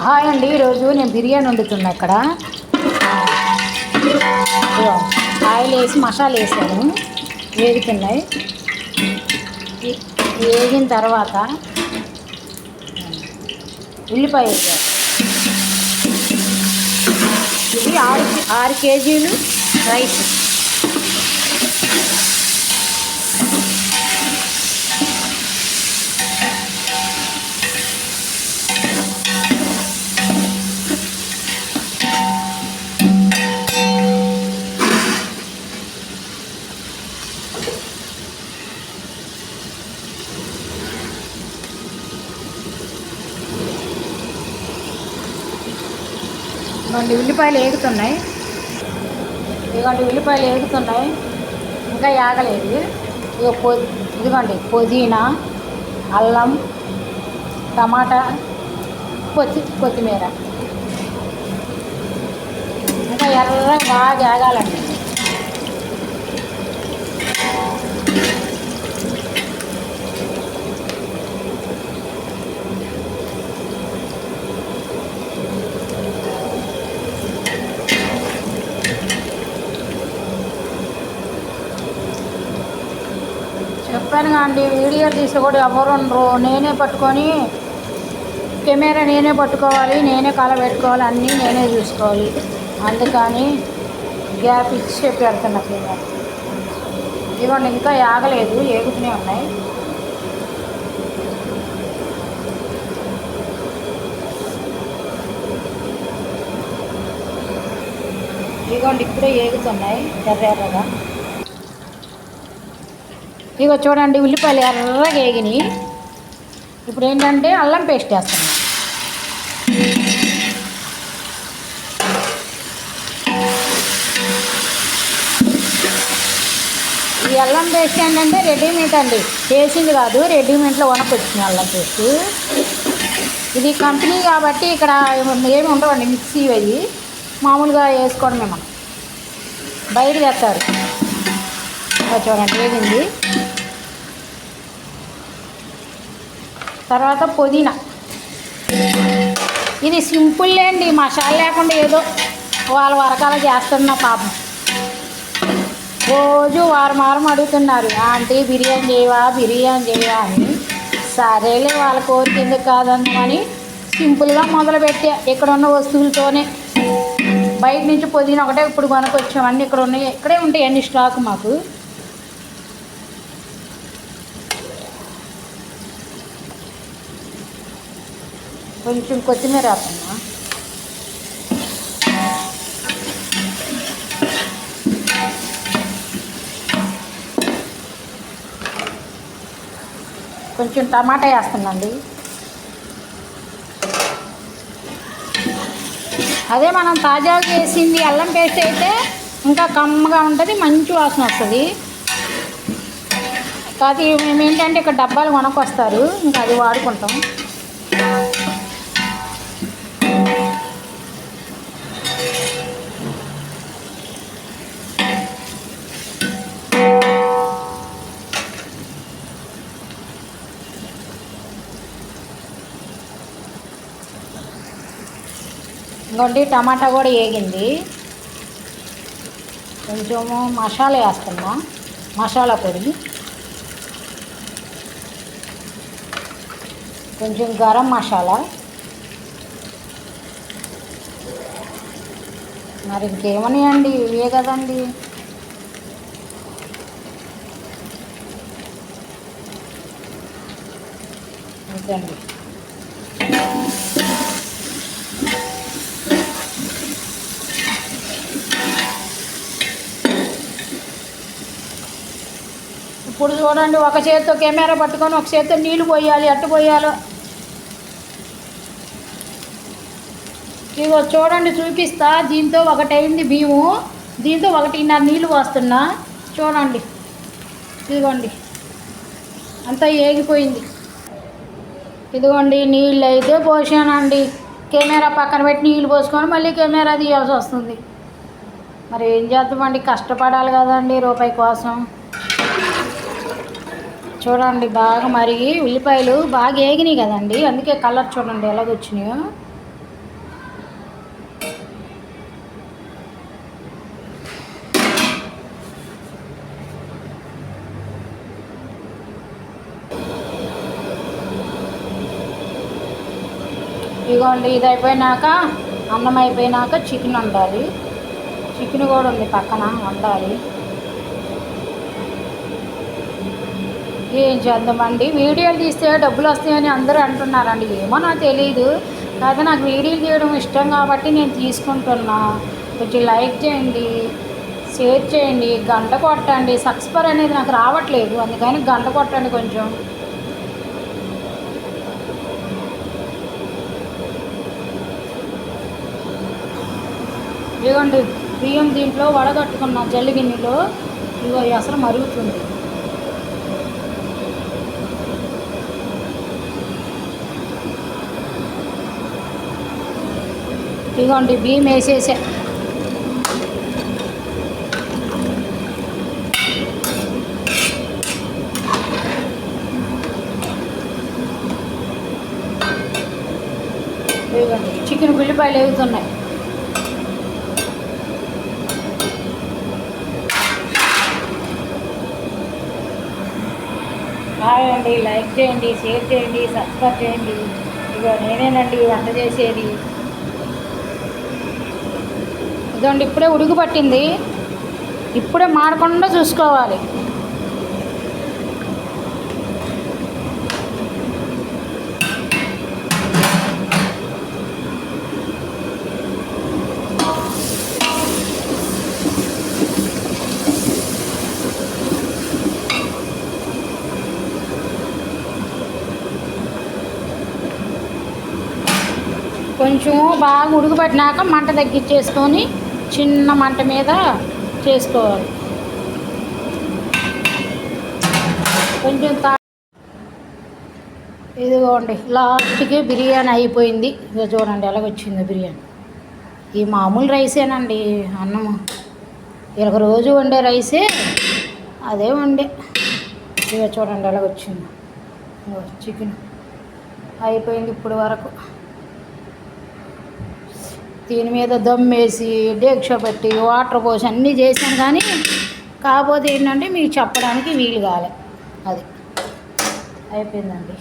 Hi అండి ఈరోజు నేను బిర్యానీ వండుతున్నా ఇక్కడ. ఆయిల్ వేసి మసాలా వేసాను. వేగుతున్నాయి వేగిన తర్వాత ఉల్లిపాయ వేసాను. ఇది ఆరు ఆరు కేజీలు రైస్. ఇదిగోండి ఉల్లిపాయలు ఏగుతున్నాయి. ఇదిగోండి ఉల్లిపాయలు ఏగుతున్నాయి. ఇంకా ఏగలేదు. ఇదిగో పొ ఇదిగోండి పుదీనా అల్లం టమాటా కొత్తి కొత్తిమీర. ఇంకా ఎర్రగా బాగా ఏగాలండి. చెప్పాను అండి వీడియో తీసి కూడా ఎవరు ఉండరు. నేనే పట్టుకొని కెమెరా నేనే పట్టుకోవాలి నేనే కళ పెట్టుకోవాలి అన్నీ నేనే చూసుకోవాలి. అందుకని గ్యాప్ ఇచ్చి పెడుతున్నా కెమెరా ఇవ్వండి ఇంకా ఆగలేదు ఏగుతూనే ఉన్నాయి. ఇదిగోండి ఇప్పుడే ఏగుతున్నాయి ఎర్ర ఎర్రగా. ఇగో చూడండి ఉల్లిపాయలు ఎర్రగా వేగినాయి ఇప్పుడు ఏంటంటే అల్లం పేస్ట్ వేస్తాను ఈ అల్లం పేస్ట్ ఏంటంటే రెడీమేడ్ అండి. వేసింది కాదు రెడీమేడ్లో వనకొచ్చింది అల్లం పేస్ట్. ఇది కంపెనీ కాబట్టి ఇక్కడ ఏమి ఉండవండి మిక్సీ అవి మామూలుగా వేసుకోవడమే మనం. బయట వేస్తారు. చూడండి వేగింది తర్వాత పుదీనా. ఇది సింపుల్ అండి మసాలా లేకుండా ఏదో వాళ్ళ వరకాల చేస్తున్న పాపం. రోజు వారం వారం అడుగుతున్నారు ఆంటీ బిర్యానీ చేయవా బిర్యానీ చేయవా అని. సరేలే వాళ్ళ కోరిక ఎందుకు కాదన్నామని సింపుల్గా మొదలుపెట్టా. ఇక్కడ ఉన్న వస్తువులతోనే. బయట నుంచి పుదీనా ఒకటే ఇప్పుడు కొనుక్కొచ్చాం అన్నీ ఇక్కడ ఉన్నాయి ఇక్కడే ఉంటాయండి స్టాక్ మాకు. కొంచెం కొత్తిమీర వేస్తున్నా. కొంచెం టమాటా వేస్తుందండి. అదే మనం తాజాగా చేసింది అల్లం పేస్ట్ అయితే ఇంకా కమ్మగా ఉంటుంది మంచి వాసన వస్తుంది. కాదు మేము ఏంటంటే ఇక్కడ డబ్బాలు కొనకొస్తారు ఇంకా అది వాడుకుంటాం. ఇంకోటి టమాటా కూడా వేగింది కొంచెము మసాలా వేస్తున్నా మసాలా పొడి. కొంచెం గరం మసాలా. మరి ఇంకేమన్నాయండి ఇవే కదండి. అండి ఇప్పుడు చూడండి ఒక చేతితో కెమెరా పట్టుకొని ఒక చేతితో నీళ్ళు పోయాలి అట్టు పోయాలో. ఇగో చూడండి చూపిస్తా. దీంతో ఒకటైంది బియ్యము దీంతో ఒకటిన్నర నీళ్ళు పోస్తున్నా. చూడండి. ఇదిగోండి. అంతా ఏగిపోయింది. ఇదిగోండి నీళ్ళు అయితే పోసానండి. కెమెరా పక్కన పెట్టి నీళ్ళు పోసుకొని మళ్ళీ కెమెరా తీయాల్సి వస్తుంది. మరి ఏం చేద్దామండి? కష్టపడాలి కదండి రూపాయి కోసం. చూడండి బాగా మరిగి ఉల్లిపాయలు బాగా ఏగినాయి కదండి. అందుకే కలర్ చూడండి ఎలాగొచ్చినాయో ఇదిగోండి ఇది అయిపోయినాక అన్నం అయిపోయినాక చికెన్ వండాలి. చికెన్ కూడా ఉంది పక్కన వండాలి. ఏం చేద్దామండి? వీడియోలు తీస్తే డబ్బులు వస్తాయని అందరూ అంటున్నారండి. ఏమో నాకు తెలియదు కాదు నాకు వీడియోలు తీయడం ఇష్టం కాబట్టి నేను తీసుకుంటున్నా. కొంచెం లైక్ చేయండి షేర్ చేయండి. గంట కొట్టండి. సక్స్పర్ అనేది నాకు రావట్లేదు. అందుకని గంట కొట్టండి కొంచెం. ఇదిగోండి బియ్యం దీంట్లో వడగట్టుకున్న జల్లి గిన్నెలో ఇదిగో ఈ అసలు మరుగుతుంది. ఇదిగోండి బియ్యం వేసేసా. ఇదిగోండి చికెన్ ఉల్లిపాయలు వేగుతున్నాయి హాయ్ అండి లైక్ చేయండి షేర్ చేయండి సబ్స్క్రైబ్ చేయండి. ఇగో నేనేనండి వంట చేసేది. ఇదండి ఇప్పుడే ఉడుకు పట్టింది. ఇప్పుడే మాడకుండా చూసుకోవాలి. కొంచెం బాగా ఉడుకుపట్టినాక మంట తగ్గించేసుకొని చిన్న మంట మీద చేసుకోవాలి. కొంచెం తా ఇదిగోండి లాస్ట్కి బిర్యానీ అయిపోయింది. ఇక చూడండి ఎలాగొచ్చింది బిర్యానీ. ఈ మామూలు రైసేనండి అన్నము ఇరవై రోజు వండే రైసే అదే వండే. ఇక చూడండి ఎలాగొచ్చింది. చికెన్ అయిపోయింది ఇప్పుడు వరకు. దీని మీద దమ్ వేసి డేక్ష పెట్టి వాటర్ పోసి అన్నీ చేశాను కానీ కాకపోతే ఏంటంటే మీకు చెప్పడానికి వీలు కాలే. అది. అయిపోయిందండి.